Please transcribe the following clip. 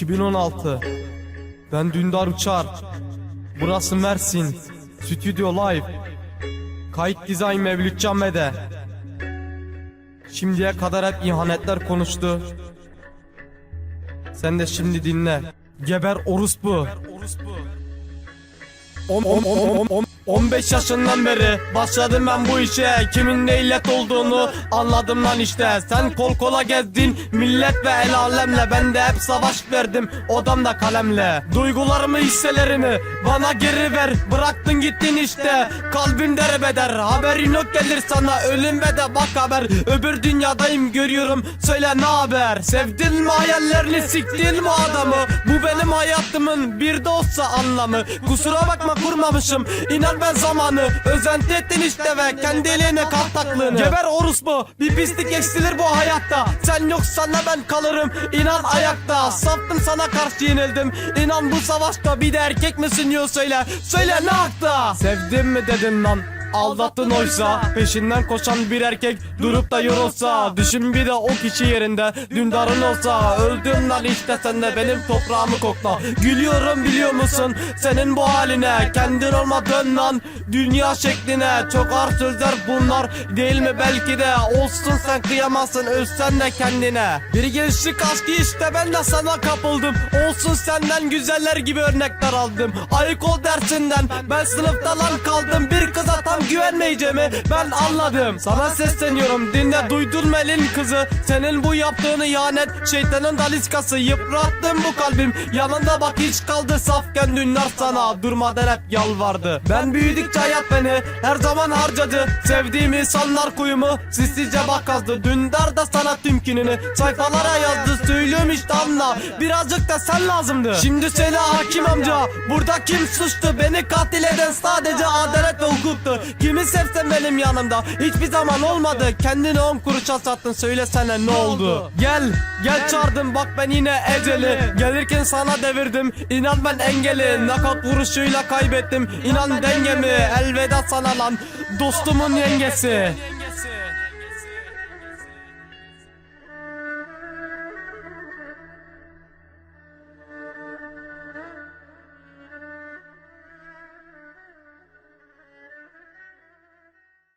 2016 Ben Dündar Uçar. Burası Mersin. Stüdyo Live. Kayıt Dizayn Mevlüt Cammede Şimdiye kadar hep ihanetler konuştu. Sen de şimdi dinle. Geber orospu 10 10 10 10 15 yaşından beri başladım ben bu işe. Kimin ne illet olduğunu anladım lan işte. Sen kol kola gezdin millet ve el alemle. Ben de hep savaş verdim odamda kalemle. Duygularımı hisselerimi bana geri ver. Bıraktın gittin işte kalbim derebeder Haberin yok gelir sana ölüm ve de bak haber. Öbür dünyadayım görüyorum söyle ne haber? Sevdin mi hayallerini siktin mi adamı? Bu benim hayatımın bir de olsa anlamı. Kusura bakma kurmamışım inan ben zamanı Özenti ettin işte ve kendi eline kal taklığını. Geber orospu bir pislik eksilir bu hayatta. Sen yoksan ben kalırım inan ayakta. Saftım sana karşı yenildim İnan bu savaşta bir de erkek misin yo söyle. Söyle ne hakta? Sevdim mi dedin lan Aldattın oysa peşinden koşan bir erkek durup da yorulsa Düşün bir de o kişi yerinde dündarın olsa. Öldüm lan işte sen de benim toprağımı kokla. Gülüyorum biliyor musun senin bu haline? Kendin olma dön lan dünya şekline. Çok ağır sözler bunlar değil mi? Belki de Olsun sen kıyamazsın ölsen de kendine. Bir gençlik aşkı işte ben de sana kapıldım. Olsun senden güzeller gibi örnekler aldım. Ayık ol dersinden ben sınıfta lan kaldım. Bir kıza tam güvenmeyeceğimi ben anladım. Sana sesleniyorum dinle. Duydun elin kızı? Senin bu yaptığını ihanet. Şeytanın daliskası Yıprattın bu kalbim. Yanında bak hiç kaldı safken dünler sana. Durmadan hep yalvardı. Ben büyüdükçe hayat beni her zaman harcadı. Sevdiğim insanlar kuyumu sessizce bak kazdı Dündar da sana tümkününü sayfalara yazdı İşte anla birazcık da sen lazımdı. Şimdi söyle hakim amca. Burada kim suçtu? Beni katil eden sadece adalet ve hukuktu. Kimi sevsem benim yanımda. Hiçbir zaman olmadı. Kendini on kuruşa sattın söylesene ne oldu? Gel gel çağırdım. Bak ben yine eceli. Gelirken sana devirdim. İnan ben engeli. Nakat vuruşuyla kaybettim. İnan dengemi. Elveda sana lan. Dostumun yengesi